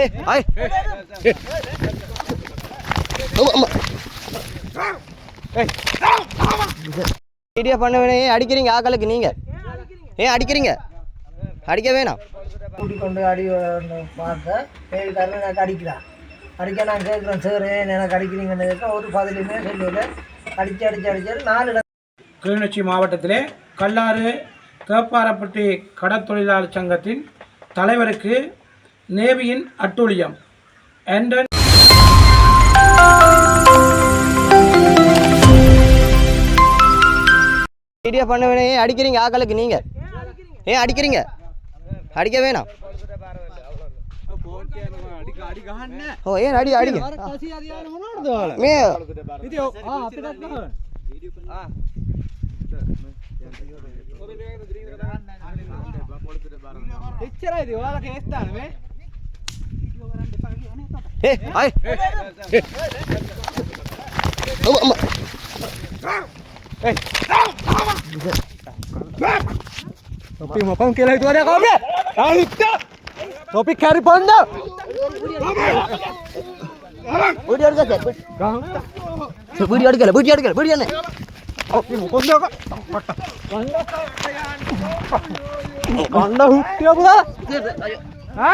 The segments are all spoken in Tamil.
ஏ ஆமா வீடியோ பண்ண வேணாம். ஏன் அடிக்கிறீங்க? ஆக்களுக்கு நீங்க. ஏன் அடிக்கிறீங்க? அடிக்க வேணாம். கூட்டி கொண்டு அடி பார்த்தேன் பேருக்காரன் எனக்கு அடிக்கிறான் அடிக்க நான் கேட்குறேன் சார் ஏன் எனக்கு அடிக்கிறீங்கன்னு கேட்க ஒரு பதிலுமே சொல்லல. அடிச்சு அடிச்சு அடிச்சாரு நாலு இடம். கிளிநொச்சி மாவட்டத்திலே கல்லாறு கேப்பாரப்பட்டி கடற்தொழிலாளர் சங்கத்தின் தலைவருக்கு நேவியின் அட்டூழியம். வீடியோ பண்ண வேணாம் ஏன் அடிக்கிறீங்க ஆக்களுக்கு நீங்க. ஏன் அடிக்கிறீங்க? அடிக்க வேணாம். ஓ ஏன் அடி அடிங்க. மே Eh, ay. Eh. Tama, ama. Eh. Topi mo kong kilay tuwa na kami. Talit na. Topi carry pan na. Budi ada kan? Kang. So budi ada kan? Budi ada kan? Budi ada. Topi mo kong daga. Kanda hukti apa? Ha?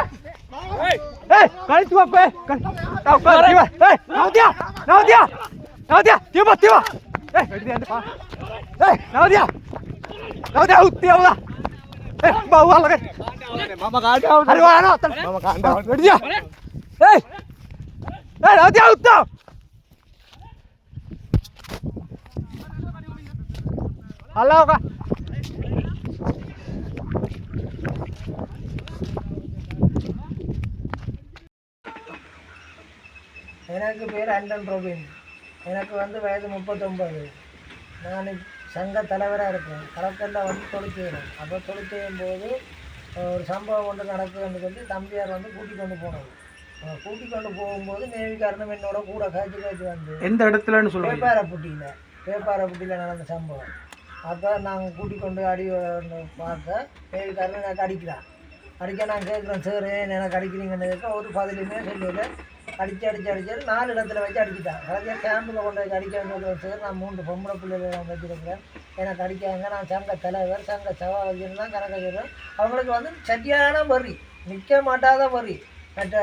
Hey. Hey, kali tua kue, kali, tahu kali tiba. Hey, nau dia, nau dia, nau dia, tiba tiba. Hey, kali dia depan. Hey, nau dia, nau எனக்கு பேர் அண்டன் ரோபின் எனக்கு வந்து வயது முப்பத்தொம்பது நான் சங்க தலைவராக இருக்கேன். கலக்கல்ல வந்து தொழில் செய்யணும் அப்போ தொழில் செய்யும் போது ஒரு சம்பவம் ஒன்று நடக்குதுன்னு சொல்லி தம்பியார் வந்து கூட்டி கொண்டு போனது கூட்டி கொண்டு போகும்போது நேவிக்காரனும் என்னோட கூட காய்ச்சி காய்ச்சி வந்து எந்த இடத்துலன்னு சொல்லுவாங்க வேப்பாரப்பட்டியில் வேப்பாரப்பட்டியில் நடந்த சம்பவம். அப்போ நாங்கள் கூட்டி கொண்டு அடி பார்க்க நேவிக்காரன் எனக்கு அடிக்கிறான். அடிக்க நான் கேட்குறேன் சார் ஏன் எனக்கு அடிக்கிறீங்கன்னு கேட்க ஒரு பதிலுமே சொல்லல. அடித்து அடித்து அடிச்சாரு நாலு இடத்துல வச்சு அடிக்கிட்டான் அதாவது கேம்பில் கொண்டு வச்சு அடிக்க வேண்டிய வச்சு நான் மூன்று பொம்பளை பிள்ளைகளை நான் வச்சுருக்கிறேன். எனக்கு அடிக்காங்க நான் சங்க தலைவர் சங்க சபாபதினு தான் கணக்கு சொல்கிறேன் அவங்களுக்கு வந்து சரியான வரி நிற்க மாட்டாத வரி. மற்ற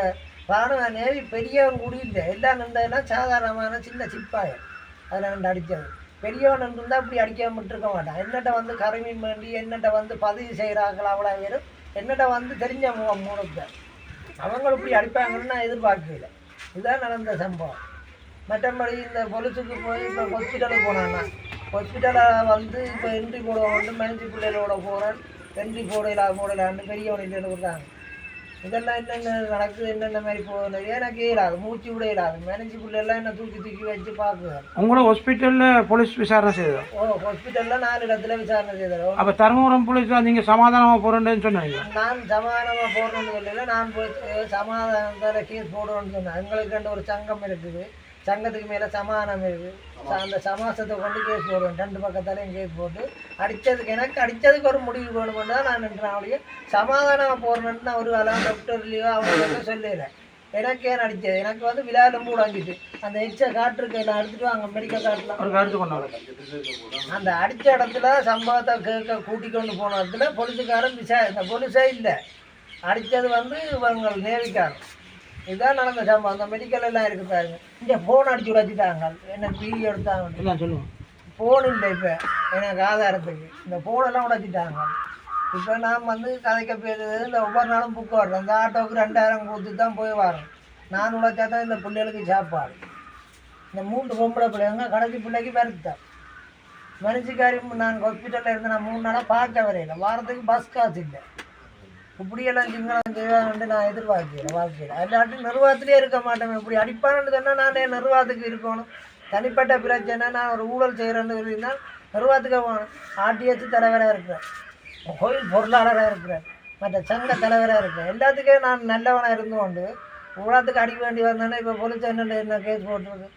ராணுவ நேவி பெரியவன் கூடி எல்லாம் நின்றதெல்லாம் சாதாரணமான சின்ன சிப்பாயம் அதில் ரெண்டு அடித்தது. பெரியவன் இருந்தால் அப்படி அடிக்காம விட்டுருக்க மாட்டான். என்னட்ட வந்து கருமீன் வேண்டி என்னட்ட வந்து பதிவு செய்கிறாங்களா அவ்வளோ பேரும் என்னட்ட வந்து தெரிஞ்ச மூணு பேர் அவங்களும் இப்படி அடிப்பாங்கன்னு நான் எதிர்பார்க்கல இதுதான் நடந்த சம்பவம். மற்றபடி இந்த பொலிசுக்கு போய் இப்போ ஹாஸ்பிட்டலுக்கு போனான்னா ஹாஸ்பிட்டலில் வந்து இப்போ என்ட்ரி போட வந்து மனசு பிள்ளைகளோட போகிறேன் என்ட்ரி போடலா போடலான்னு பெரியவன் கொடுத்தாங்க. இதெல்லாம் என்னென்ன நடக்குது என்னென்ன மாதிரி போகுது? எனக்கு இயலாது மூச்சு விட இயலாது மனசு பிள்ளைலாம் என்ன தூக்கி தூக்கி வச்சு பார்க்குவேன் உங்களோட ஹாஸ்பிட்டலில் போலீஸ் விசாரணை செய்தோம் ஓ ஹாஸ்பிட்டலில் நாலு இடத்துல விசாரணை செய்தோம் அப்போ தருமபுரம் போலீஸில் நீங்கள் சமாதானமாக போகிறேன்னு சொன்னீங்க. நான் சமாதானமாக போடுறேன்னு சொல்லல நான் போய் சமாதானத்தில் கேஸ் போடுறேன்னு சொன்னேன். எங்களுக்கு ரெண்டு ஒரு சங்கம் இருக்குது. சங்கத்துக்கு மேலே சமாதானம் இருக்குது அந்த சமாசத்தை கொண்டு கேஸ் போடுவேன். ரெண்டு பக்கத்தாலையும் கேஸ் போட்டு அடித்ததுக்கு எனக்கு அடித்ததுக்கு ஒரு முடிவு வேணுமென்னு தான் நான் நின்றேன். அவளையே சமாதானமாக போடுறேன்னு நான் ஒரு வேலை டாக்டர்லையோ அவங்க சொல்லலை. எனக்கு ஏன் அடித்தது எனக்கு வந்து விழாலும் உடஞ்சிட்டு. அந்த எச்ச காற்று கையில் எடுத்துட்டு அங்கே மெடிக்கல் காட்டில் அந்த அடித்த இடத்துல சம்பவத்தை கேட்க கூட்டி கொண்டு போன இடத்துல போலீஸுக்காரன் விசா இந்த போலீஸே இல்லை. அடித்தது வந்து இவங்க நேவிக்காரன். இதுதான் நடந்த சம்பவம். அந்த மெடிக்கல் எல்லாம் இருக்கு பாருங்க. இங்கே ஃபோன் அடிச்சு வச்சுட்டாங்க என்ன வீடியோ எடுத்தாங்க. எல்லாம் சொல்லுங்கள் ஃபோன் இல்லை இப்போ. எனக்கு ஆதாரத்துக்கு. இந்த ஃபோனெல்லாம் உடைச்சிட்டாங்க. இப்போ நான் வந்து கதைக்க போயிருந்தது இந்த ஒவ்வொரு நாளும் புக்கு வர்றேன் இந்த ஆட்டோவுக்கு ரெண்டாயிரம் கொடுத்து தான் போய் வரேன் நான் உழைச்சா தான் இந்த பிள்ளைகளுக்கு சாப்பாடு. இந்த மூன்று பொம்பளை பிள்ளைங்க கடைசி பிள்ளைக்கு வருத்தம் மனுஷிக்காரி நான் ஹாஸ்பிட்டலில் இருந்து நான் மூணு நாளாக பார்க்க வரையில வாரத்துக்கு பஸ் காசு இல்லை. இப்படியெல்லாம் சிங்களம் செய்வாங்கன்னு நான் எதிர்பார்க்கிறேன் வாழ்க்கையில். எல்லாட்டும் நிர்வாகத்திலே இருக்க மாட்டேன் இப்படி அடிப்பான்னு சொன்னால் நான் என் நிர்வாகத்துக்கு இருக்கணும். தனிப்பட்ட பிரச்சனை நான் ஒரு ஊழல் செய்கிறேன்னு இருந்தால் நிர்வாகத்துக்கு போகணும். ஆர்டிஎஸ் தலைவராக இருக்கிறேன். கோயில் பொருளாளராக இருக்கிறேன். மற்ற சங்க தலைவராக இருக்கிறேன். எல்லாத்துக்கும் நான் நல்லவனாக இருந்து கொண்டு ஊழத்துக்கு அடிக்க வேண்டி வந்தேன்னா இப்போ போலீஸ் என்ன என்ன கேஸ் போட்டிருக்கு?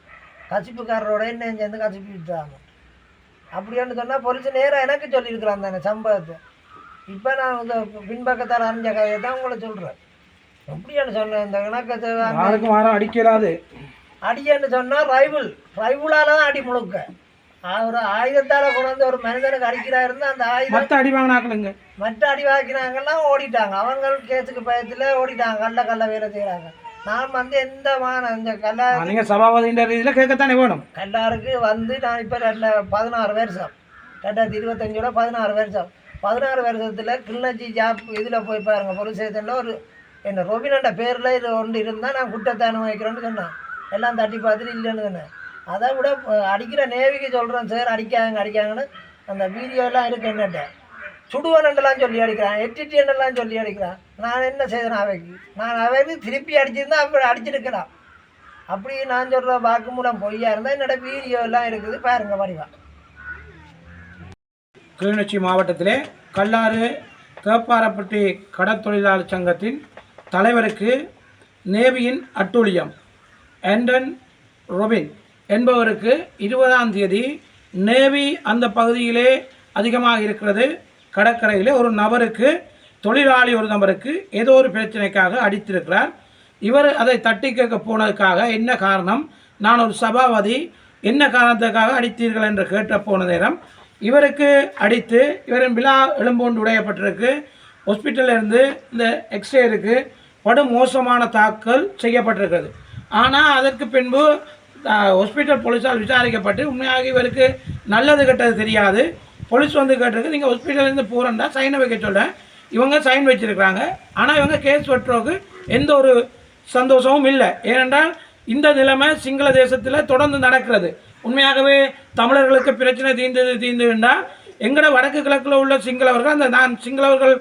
கசிப்புக்காரரோட என்ன சேர்ந்து கசிப்பு விட்டுறாங்க. அப்படின்னு சொன்னால் போலீஸ் நேராக எனக்கு சொல்லியிருக்கிறான் தானே சம்பவத்தை. இப்போ நான் இந்த பின்பக்கத்தால் அறிஞ்ச கதையை தான் உங்களை சொல்கிறேன் எப்படின்னு சொன்ன இந்த கணக்கத்தை யாருக்கும் யாரும் அடிக்கலாது. அடின்னு சொன்னா ரைபிள். ரைபிளால தான் அடி முழுக்க ஒரு ஆயுதத்தால கொண்டு வந்து ஒரு மனிதனுக்கு அடிக்கிறா இருந்தா அந்த ஆயுதம் மற்ற அடி வாங்கினாக்களுங்க மற்ற அடி வாக்கினாங்கெல்லாம் ஓடிட்டாங்க. அவங்க கேஸுக்கு பயத்துல ஓடிட்டாங்க. கள்ள கள்ள வேலை செய்கிறாங்க நான் வந்து எந்த இந்த கல்ல நீங்க சபாபதின்ற ரீதியில் கேட்கத்தானே வேணும். கல்லாருக்கு வந்து நான் இப்போ ரெண்டு பதினாறு வருஷம். ரெண்டாயிரத்தி இருபத்தஞ்சோட பதினாறு வருஷம். பதினாறு வருஷத்தில் கிள்ளச்சி ஜாப் இதில் போய் பாருங்கள் பொருள் ஸ்டேஷனில் ஒரு என்ன ரொபினண்ட பேரில் இது ஒன்று இருந்தால் நான் குற்றத்தை அனுபவிக்கிறேன்னு சொன்னேன். எல்லாம் தட்டி பார்த்துட்டு இல்லைன்னு சொன்னேன். அதை விட அடிக்கிற நேவிக்கு சொல்கிறேன் சார் அடிக்காங்க அடிக்காங்கன்னு அந்த வீடியோலாம் இருக்கு என்னட்ட சுடுவனண்டெல்லாம் சொல்லி அடிக்கிறான் எட்டிட்டியனெல்லாம் சொல்லி அடிக்கிறான். நான் என்ன செய்தேன் அவைக்கு? நான் அவைக்கு திருப்பி அடிச்சிருந்தா அப்படி அடிச்சிருக்கலாம். அப்படி நான் சொல்கிற வாக்குமூலம் பொய்யா இருந்தால் என்னோட வீடியோ எல்லாம் இருக்குது பாருங்க வடிவா கிளிநொச்சி மாவட்டத்திலே கல்லாறு கேப்பாரப்பட்டி கடற்தொழிலாளர் சங்கத்தின் தலைவருக்கு நேவியின் அட்டூழியம். ஆண்டன் ரொபின் என்பவருக்கு இருபதாம் தேதி நேவி அந்த பகுதியிலே அதிகமாக இருக்கிறது. கடற்கரையிலே ஒரு நபருக்கு தொழிலாளி ஒரு நபருக்கு ஏதோ ஒரு பிரச்சனைக்காக அடித்திருக்கிறார். இவர் அதை தட்டி கேட்க போனதுக்காக என்ன காரணம்? நான் ஒரு சபாபதி என்ன காரணத்துக்காக அடித்தீர்கள் என்று கேட்ட போன நேரம் இவருக்கு அடித்து இவரின் விழா எலும்பொண்டு உடையப்பட்டிருக்கு. ஹாஸ்பிட்டலில் இருந்து இந்த எக்ஸ்ரே படும் படு மோசமான தாக்கல் செய்யப்பட்டிருக்கிறது. ஆனால் அதற்கு பின்பு ஹாஸ்பிட்டல் போலீஸால் விசாரிக்கப்பட்டு உண்மையாக இவருக்கு நல்லது கெட்டது தெரியாது. போலீஸ் வந்து கேட்டிருக்கு நீங்கள் ஹாஸ்பிட்டலேருந்து போகிறேன்டா சைனை வைக்க சொல்கிறேன் இவங்க சைன் வச்சிருக்கிறாங்க. ஆனால் இவங்க கேஸ் வெட்டுறவுக்கு எந்த ஒரு சந்தோஷமும் இல்லை. ஏனென்றால் இந்த நிலைமை சிங்கள தேசத்தில் தொடர்ந்து நடக்கிறது. உண்மையாகவே தமிழர்களுக்கு பிரச்சனை தீர்ந்தது தீர்ந்துன்னா எங்கட வடக்கு கிழக்கில் உள்ள சிங்களவர்கள் அந்த நான் சிங்களவர்கள்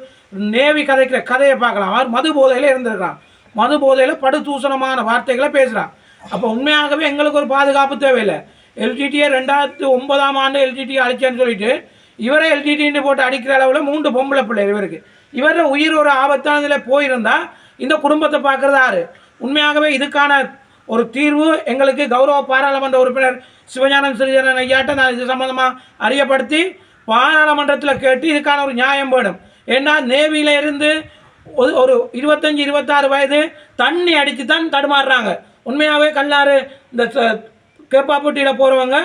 நேவி கதைக்கிற கதையை பார்க்கலாம். அவர் மது போதையில் இருந்திருக்கிறான் மது போதையில் படுதூசணமான வார்த்தைகளை பேசுகிறான் அப்போ உண்மையாகவே எங்களுக்கு ஒரு பாதுகாப்பு தேவையில்லை. எல்டிடியை ரெண்டாயிரத்து ஒன்பதாம் ஆண்டு எல்டிடி அழிச்சேன்னு சொல்லிட்டு இவரே எல்டிடின்னு போட்டு அடிக்கிற அளவில் மூன்று பொம்பளை பிள்ளை இவருக்கு. இவர உயிர் ஒரு ஆபத்தானதில் போயிருந்தால் இந்த குடும்பத்தை பார்க்குறது யாரு உண்மையாகவே இதுக்கான ஒரு தீர்வு எங்களுக்கு கௌரவ பாராளுமன்ற உறுப்பினர் சிவஞானம் ஸ்ரீதரன் ஐயாட்ட நான் இது சம்பந்தமாக அறியப்படுத்தி பாராளுமன்றத்தில் கேட்டு இதுக்கான ஒரு நியாயம் வேணும். ஏன்னா நேவியில இருந்து ஒரு ஒரு இருபத்தஞ்சி இருபத்தாறு வயது தண்ணி அடித்து தான் தடுமாறுறாங்க. உண்மையாகவே கல்லாறு இந்த ச- கேப்பாப்பட்டியில் போகிறவங்க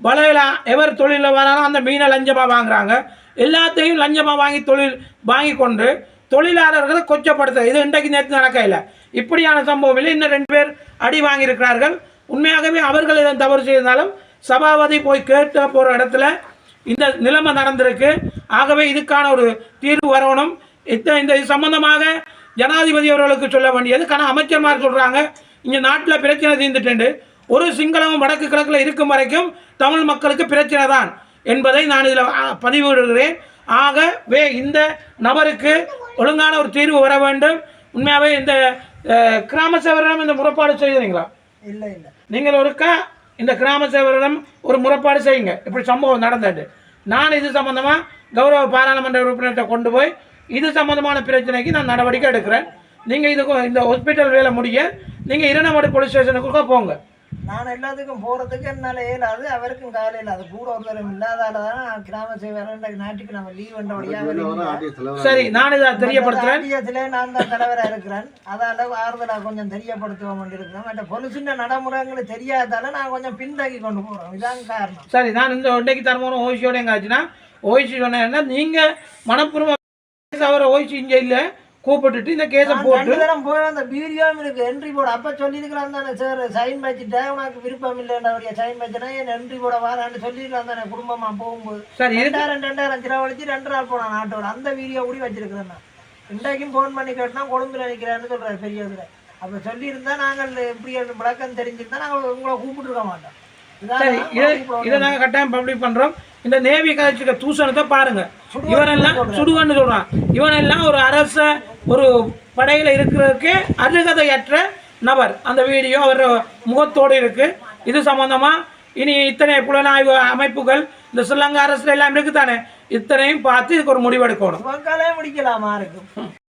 வலையில் எவர் தொழிலில் வரானோ அந்த மீனை லஞ்சமாக வாங்குறாங்க. எல்லாத்தையும் லஞ்சமாக வாங்கி தொழில் வாங்கி கொண்டு தொழிலாளர்களை கொச்சப்படுத்த இது இன்றைக்கு நேற்று நடக்க இல்லை இப்படியான சம்பவங்களில் இன்னும் ரெண்டு பேர் அடி வாங்கியிருக்கிறார்கள். உண்மையாகவே அவர்கள் இதை தவறு செய்தாலும் சபாபதி போய் கேட்டு போகிற இடத்துல இந்த நிலைமை நடந்திருக்கு. ஆகவே இதுக்கான ஒரு தீர்வு வரணும். இந்த இந்த இது சம்பந்தமாக ஜனாதிபதி அவர்களுக்கு சொல்ல வேண்டியது கன அமைச்சர்மார் சொல்கிறாங்க இங்கே நாட்டில் பிரச்சனை தீர்ந்துட்டு ஒரு சிங்களமும் வடக்கு கிழக்கில் இருக்கும் வரைக்கும் தமிழ் மக்களுக்கு பிரச்சனை தான் என்பதை நான் இதில் பதிவிடுகிறேன். ஆகவே இந்த நபருக்கு ஒழுங்கான ஒரு தீர்வு வர வேண்டும். உண்மையாகவே இந்த கிராம சேவரிடம் இந்த முறைப்பாடு செய்கிறீங்களா? இல்லை இல்லை. நீங்கள் ஒருக்கா இந்த கிராம சேவரிடம் ஒரு முறைப்பாடு செய்யுங்க. இப்படி சம்பவம் நடந்தது. நான் இது சம்பந்தமாக கௌரவ பாராளுமன்ற உறுப்பினர்கிட்ட கொண்டு போய் இது சம்பந்தமான பிரச்சனைக்கு நான் நடவடிக்கை எடுக்கிறேன். நீங்கள் இது இந்த ஹாஸ்பிட்டல் வேலை முடிய நீங்கள் இரநமடு போலீஸ் ஸ்டேஷனுக்கு போங்க. நான் எல்லாத்துக்கும் போகிறதுக்கு என்னால் இயலாது அவருக்கும் காலையில் அது கூட ஒரு தரம் இல்லாதால தான் கிராம சேவரன் நாட்டுக்கு நம்ம லீவ் பண்ணபடியாக சரி நான் இதை தெரியப்படுத்துகிறேன் ஆடியத்தில் நான் தான் தலைவராக இருக்கிறேன். அதால் ஆறுதலாக கொஞ்சம் தெரியப்படுத்துவோம் இருக்கிறேன். மற்ற பொலிசின் நடைமுறைங்களை தெரியாதால நான் கொஞ்சம் பின்தங்கி கொண்டு போகிறோம் இதான் காரணம். சரி நான் இந்த ஒன்றைக்கு தரமான ஓய்ச்சியோட எங்க ஆச்சுன்னா ஓய்ச்சி சொன்னேன்னா நீங்கள் மனப்பூர்வம் அவரை ஓய்ச்சி இங்கே இல்லை. கூப்பிட்டுட்டு இந்த கேஸை போட்டு தரம் போய் அந்த வீடியோவும் இருக்கு. என்ட்ரி போட. அப்போ சொல்லியிருக்கிறான் தானே சார் சைன் வச்சுட்டேன் உனக்கு விருப்பம் இல்லைன்றவடைய சைன் வச்சேன்னா என் என்ட்ரி போட வாரான்னு சொல்லியிருக்கான் தானே குடும்பமாக போகும்போது. சரி ரெண்டாயிரம் ரெண்டாயிரம் செலவழிச்சு ரெண்டு நாள் போனான் நாட்டோட அந்த வீடியோ கூட வச்சிருக்கிறேன் நான். இன்றைக்கும் ஃபோன் பண்ணி கேட்டா கொழும்புல நிற்கிறான்னு சொல்கிறார் பெரியதுல அப்போ சொல்லியிருந்தா நாங்கள் இப்படி ஒரு விளக்கம் தெரிஞ்சிருந்தா நாங்கள் உங்களை கூப்பிட்டுருக்க மாட்டோம். இதை நாங்கள் கட்டாயம் பப்ளிக் பண்ணுறோம் இந்த நேவி கதைச்சிருக்க தூசணத்தை பாருங்க. இவனெல்லாம் சுடுவன்னு சொல்கிறான் இவனெல்லாம் ஒரு அரச ஒரு படையில் இருக்கிறதுக்கு அருகதையற்ற நபர். அந்த வீடியோ அவர் முகத்தோடு இருக்கு. இது சம்பந்தமா இனி இத்தனை புலனாய்வு அமைப்புகள் இந்த ஸ்ரீலங்கா அரசுல எல்லாம் இருக்குதானே? இத்தனையும் பார்த்து இதுக்கு ஒரு முடிவெடுக்கணும். முடிக்கலாமா? இருக்கும்